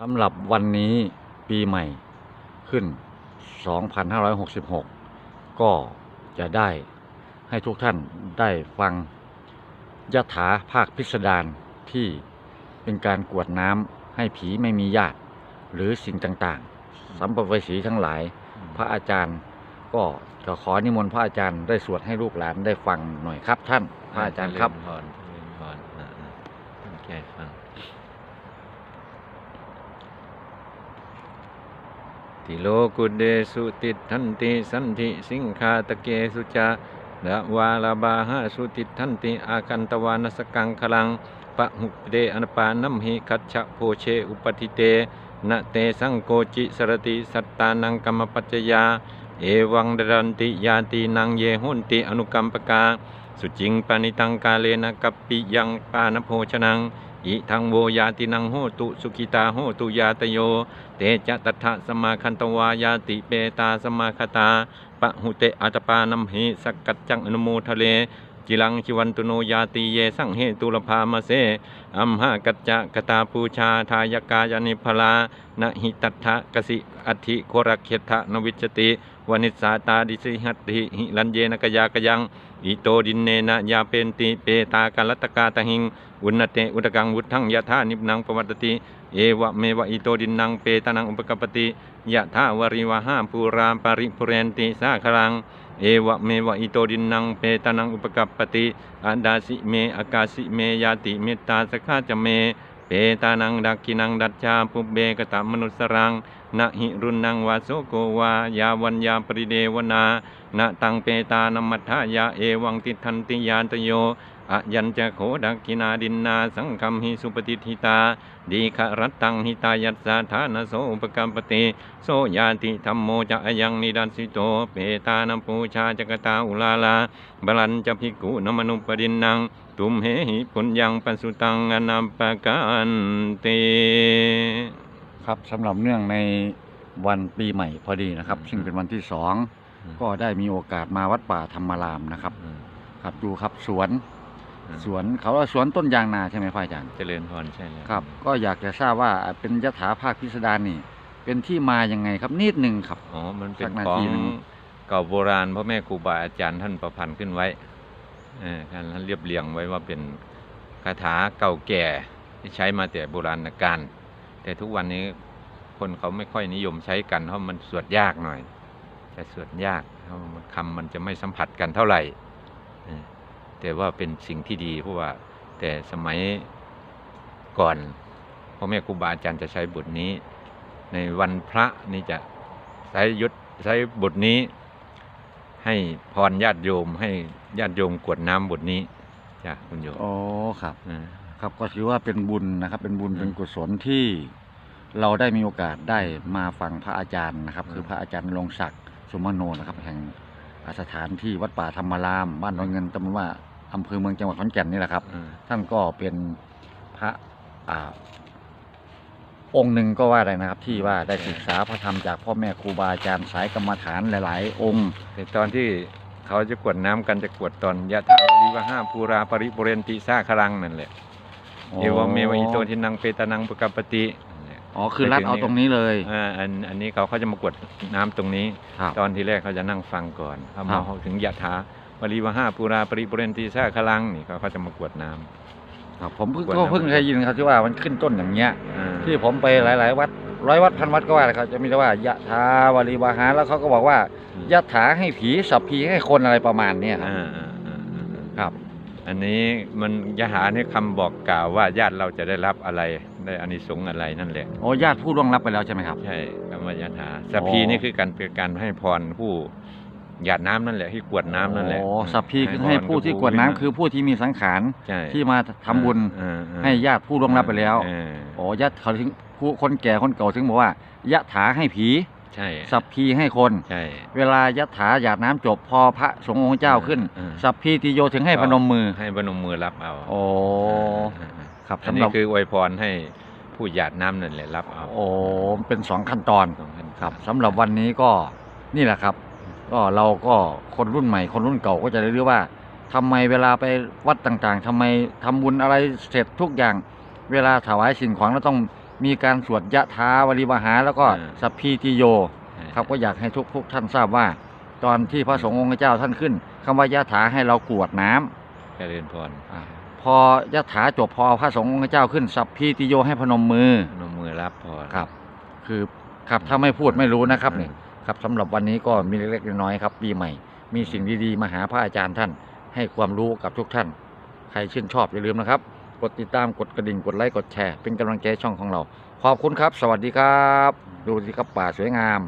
สำหรับวันนี้ปีใหม่ขึ้น 2566 ก็จะได้ให้ทุกท่านได้ฟังยถาภาคพิสดารที่เป็นการกวดน้ำให้ผีไม่มีญาติ หรือสิ่งต่างๆสัมภเวสีทั้งหลาย พระอาจารย์ก็จะขอนิมนต์พระอาจารย์ได้สวดให้ลูกหลานได้ฟังหน่อยครับท่านพระอาจารย์ครับพรเจริญพรอ่าอ่าตั้งใจฟัง ติโลกุเดสุติทันติสันติสิงคาตะเกสุจาดะวาลาบาหะสุติทันติอากันตวานสกังคลังปะหุเดอนปานัมหิคัจฉะโพเชอุปติเตนะเตสังโกจิสรติสัตตานังกรรมปัจจยา เอวังดรันติยาตินังเยหุนติอนุกรรมปกา สุจิงปานิตังกาเลนะกัปปิยังปานโภชนัง อิทังโวยาตินังโหตุสุขิตาโหตุยาตโย เตจะตัทธะสมาคันตวายาติเปตาสมาคตาปะหุเตอัตปานัมหิสกกัจจังอนุโมทะเล จิลังชิวันตุโนยาติเยสังเหตุลภามาเสอัมหากัจจะกตาปูชาทายกายานิพลานะหิตัทธะกสิอัตถิโครักเขทะนวิจติวนิสาตาดิสิหัตถิหิลันเยนกยากยังอิโตดินเนนะยาเปนติเปตากัลตกาตหิง อุณเตอุตกังวุฒังยะธานิพนังปวัตติ เอวะเมวะอิโตดินนังเปตานังอุปกปปติยะธาวริวหาปูรามปริปุเรนติสาคลัง เอวะเมวะอิโตดินนังเปตานังอุปกปปติอันดาสิเมอากาสิเมยาติเมตตาสกขาจะเม เปตานังดักกินังดัจจาปุบเบกตมนุสรังนะหิรุนังวาโสโกวายาวัญญาปริเดวนานะตังเปตานัมมัทธายาเอวังติทันติยานตโย อะยัญจะโขดักกินาดินนาสังคัมหิสุปฏิทิตา ดีขรัตตังหิตายัสสาธานโสอุปกัมปติโสยาติธรรมโมจะอายังนิดันสิโตเปตานัมปูชาจกตาอุลาลาบาลันจะภิกขุนมนุปดินนัง ตุมเหหิปุญญังปัสสุตังอนัมปะกันติครับสำหรับเนื่องในวันปีใหม่พอดีนะครับอืมซึ่งเป็นวันที่สองอืมก็ได้มีโอกาสมาวัดป่าธรรมารามนะครับอืมครับดูครับสวนอืม สวนเขาว่าสวนต้นยางนาใช่ไหมพ่ออาจารย์เจริญพรใช่แล้วครับ ก็อยากจะทราบว่าเป็นยถาภาคพิสดารนี่ เป็นที่มายังไงครับนิดหนึ่งครับอ๋อมันเป็นสักนาของทีหนึ่งเก่าโบราณพ่อแม่ครูบาอาจารย์ท่านประพันธ์ขึ้นไว้เออท่านเรียบเรียงไว้ว่าเป็นคาถาเก่าแก่ที่ใช้มาแต่โบราณกาลแต่ทุกวันนี้คนเขาไม่ค่อยนิยมใช้กันเพราะมันสวดยากหน่อยจะสวดยากเพราะมันคำมันจะไม่สัมผัสกันเท่าไหร่เออ แต่ว่าเป็นสิ่งที่ดีเพราะว่าแต่สมัยก่อนพ่อแม่ครูบาอาจารย์จะใช้บทนี้ ในวันพระนี่จะใช้ยศใช้บทนี้ ให้พรญาติโยม ให้ญาติโยมกรวดน้ำบทนี้จ้ะคุณโยมอ๋อครับอ่าครับก็ถือว่าเป็นบุญนะครับ เป็นบุญอืมเป็นกุศลที่เราได้มีโอกาสได้มาฟังพระอาจารย์นะครับอืมคือพระอาจารย์ลงศักดิ์สุมโนนะครับ แห่งสถานที่วัดป่าธรรมาราม บ้านดอนเงินตำบลว่า อำเภอเมืองจังหวัดขอนแก่นนี่แหละครับอ่าท่านก็เป็นพระอ่าองค์หนึ่งก็ว่าได้นะครับ ที่ว่าได้ศึกษาพระธรรมจากพ่อแม่ครูบาอาจารย์สายกรรมฐานหลาย ๆ องค์แต่ตอนที่เขาจะกรวดน้ำกันจะกรวดตอนยะธาวริวหาภูราปริปุเรนติสาครังนั่นแหละเอวเมวะอิโตทินังเปตานังปกัปปตินั่นแหละ อ๋อคือรัดเอาตรงนี้เลยอ่าอันอันนี้เขาเขาจะมากรวดน้ำตรงนี้ ครับ ตอนที่แรกเขาจะนั่งฟังก่อนเขาครัมาบถึงยะถา วริวหาปูราปริปุเรนติสาคลังนี่เขาเขาจะมากรวดน้ำ ครับผมเพิ่งกวดก็น้ำ เพิ่งเคยยินครับที่ว่ามันขึ้นต้นอย่างเงี้ย อ่าที่ผมไปหลาย ๆ วัดร้อยวัดพันวัดก็ว่าเลยครับจะมีแต่ว่ายะถาวริวหาแล้วเขาก็บอกว่าอืมยะถาให้ผีสัพพีให้คนอะไรประมาณเนี้ยครับ อ่าอ่าอ่าอ่าอ่าครับ อันนี้มันยะหานี่คำบอกกล่าวว่าญาติเราจะได้รับอะไรได้อานิสงส์อะไรนั่นแหละ โอ้ญาติผู้ล่วงลับไปแล้วใช่ไหมครับ ใช่คำว่ายะถาสัพพีนี่คือการเป็นการให้พรผู้ หยาดน้ำนั่นแหละที่กวดน้ำนั่นแหละโอ้สัพพีคือให้ผู้ที่กวดน้ำคือผู้ที่มีสังขารใช่ที่มาทำบุญอ่าอ่าให้ญาติผู้ล่วงลับไปแล้วเออโอ้ญาติเขาถึงผู้คนแก่คนเก่าถึงบอกว่ายะถาให้ผีใช่สัพพีให้คน ใช่ เวลายะถาหยาดน้ำจบพอพระสงฆ์องค์เจ้าขึ้นอ่าสัพพีติโยถึงให้พนมมือให้พนมมือรับเอาโอ้อ่าอ่าครับอันสำหนี้รับคืออวยพรให้ผู้หยาดน้ำนั่นแหละรับเอาโอ้เป็นสองขั้นตอน สองพันครับสำหรับวันนี้ก็นี่แหละครับ ก็เราก็คนรุ่นใหม่ คนรุ่นเก่าก็จะได้รู้ว่าทำไมเวลาไปวัดต่างๆทำไมทำบุญอะไรเสร็จทุกอย่าง เวลาถวายสิ่งของเราต้องมีการสวดยะถาวริวหา แล้วก็อ่าสัพพีติโย ครับก็อยากให้ทุกทุกท่านทราบว่า ตอนที่พระสงฆ์องค์เจ้าท่านขึ้นคำว่ายะถาให้เรากรวดน้ำเจริญพรอ่าพอยะถาจบพอพระสงฆ์องค์เจ้าขึ้นสัพพีติโยให้พนมมือนมมือรับพรครับ คือครับถ้าไม่พูดไม่รู้นะครับอืมนี่ ครับสำหรับวันนี้ก็มีเล็กๆน้อยๆครับปีใหม่ มีสิ่งดีๆมาหาพระอาจารย์ท่าน ให้ความรู้กับทุกท่าน ใครชื่นชอบอย่าลืมนะครับ กดติดตามกดกระดิ่งกดไลค์กดแชร์เป็นกำลังใจช่องของเรา ขอบคุณครับ สวัสดีครับ ดูสิครับป่าสวยงาม